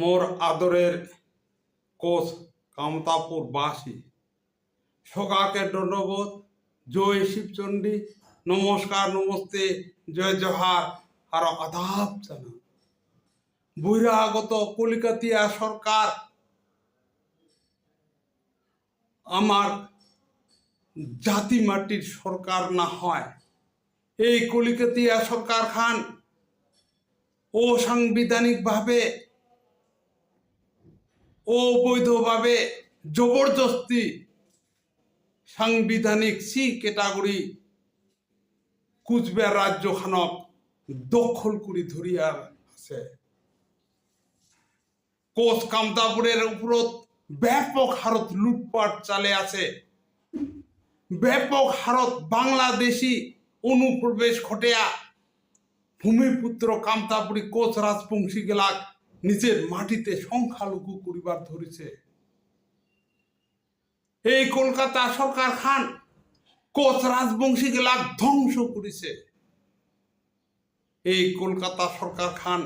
মোর আদরের কোচ কামতাপুর বাসী। সকাকে দণ্ডবোধ জয় শিবচণ্ডী নমস্কার, নমস্তে। জয় জহার। আর আদাব জানা বহিরাগত কলিকাতিয়া সরকার আমার জাতি মাটির সরকার না হয়। এই কলিকাতিয়া সরকার খান অসাংবিধানিকভাবে অবৈধভাবে জবরদস্তি সাংবিধানিক সি ক্যাটাগরি কুচবিহার রাজ্যখানক দখল করি ধরিয়ার আছে। কোচ কামতাপুরের উপরত ব্যাপক হারত লুটপাট চালে আছে। ব্যাপক হারত বাংলাদেশি অনুপ্রবেশ ঘটিয়া ভূমিপুত্র কামতাপুরী কোচ রাজবংশী গেলাক নিজের মাটিতে সংখ্যালঘু করিবার ধরেছে। এই কলকাতা সরকার খান কোচ রাজবংশী গেলাক ধ্বংস করেছে। এই কলকাতা সরকার খান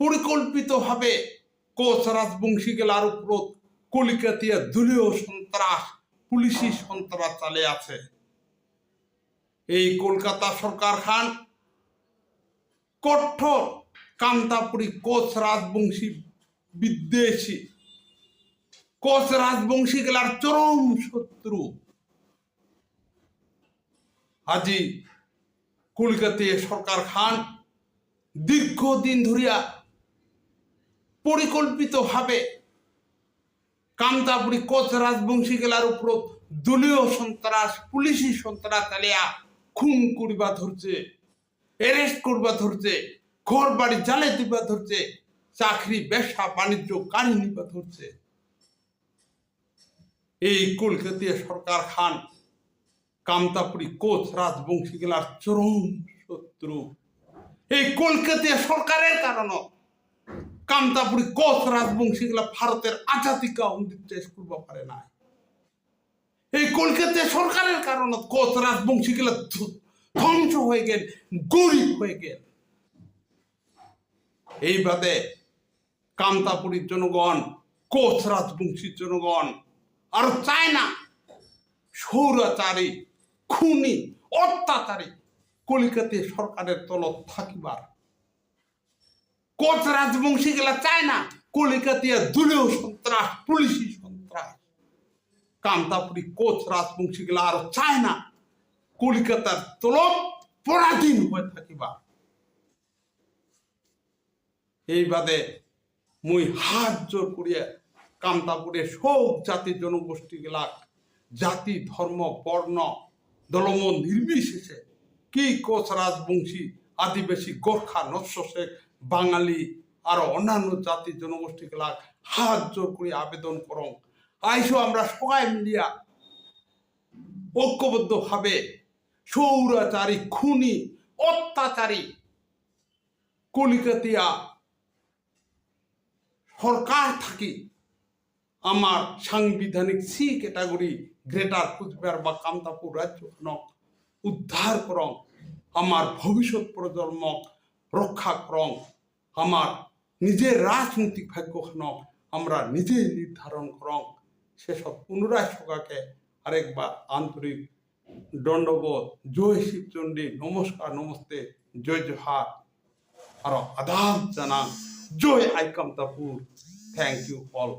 পরিকল্পিতভাবে কোচ রাজবংশী গেলার উপর কলিকাতিয়া দলীয় সন্ত্রাস, পুলিশি সন্ত্রাস চালে আছে। এই কলকাতা সরকার খান কঠোর কান্তাপুরী কোচ রাজবংশী বিদ্বেষী। কোচ রাজবংশী গেলার চরম শত্রু। আজি কলকাতায় সরকার খান দীর্ঘদিন ধরিয়া পরিকল্পিতভাবে কামতাপুরি কোচ রাজবংশী গেলার উপর দলীয় সন্ত্রাস, পুলিশি সন্ত্রাস খুন করিবা ধরছে অ্যারেস্ট করবা ধরছে। ঘর বাড়ি জ্বালে দিবা ধরছে, চাকরি, ব্যবসা, বাণিজ্য কারি নিবা ধরছে। এই কলকাতিয়া সরকার খান, কামতাপুরি কোচ রাজবংশী গেলার চরম শত্রু। এই কলকাতিয়া সরকারের কারণ কামতাপুরি কোচ রাজবংশী গেলা ভারতের আজাদিকা উন্দিত করবা পারে না এই কলকাতা সরকারের কারণে কোচ রাজবংশী গেলা ধ্বংস হয়ে গেল, গরিব হয়ে গেল। এই বাদে কামতাপুরীর জনগণ কোচ রাজবংশীর জনগণ, আর চায় না সৌরাচারী, খুনি, অত্যাচারী কলিকাতায় সরকারের তলত থাকিবার। কোচ রাজবংশী গেলা চায় না কলিকাতিয়া দলীয় সন্ত্রাস, পুলিশি সন্ত্রাস। কামতাপুরী কোচ রাজবংশী গেলা আর চায় না কলিকাতার তলব পরাধীন হয়ে থাকিবা এই বাদে মুই হাত জোর করিয়া কামতাপুরে সব জাতি জনগোষ্ঠী গেলা জাতি, ধর্ম, বর্ণ দলম নির্বিশেষে কি কোচ রাজবংশী, আদিবাসী, গোর্খা নস্য শেখ বাঙালি আর অন্যান্য জাতি জনগোষ্ঠী গেলা হাত জোর করে আবেদন করং। আইসো আমরা সবাই মিলিয়া ঐক্যবদ্ধভাবে সৌরাচারী, খুনি, অত্যাচারী, কলিকাতিয়া সরকার থাকি, আমার সাংবিধানিক সি ক্যাটাগরি গ্রেটার কুচবিহার বা কামতাপুর রাজ্যখনক উদ্ধার করং আমার ভবিষ্যৎ প্রজন্মক রক্ষা করং আমার নিজের রাজনৈতিক ভাগ্যখানক আমরা নিজেই নির্ধারণ করং সেসব পুনরায় সকাকে আরেকবার আন্তরিক দণ্ডবোধ। জয় শিবচণ্ডী নমস্কার, নমস্তে, জয় জোহার আর আদাব জানা জয় আই কামতাপুর থ্যাংক ইউ অল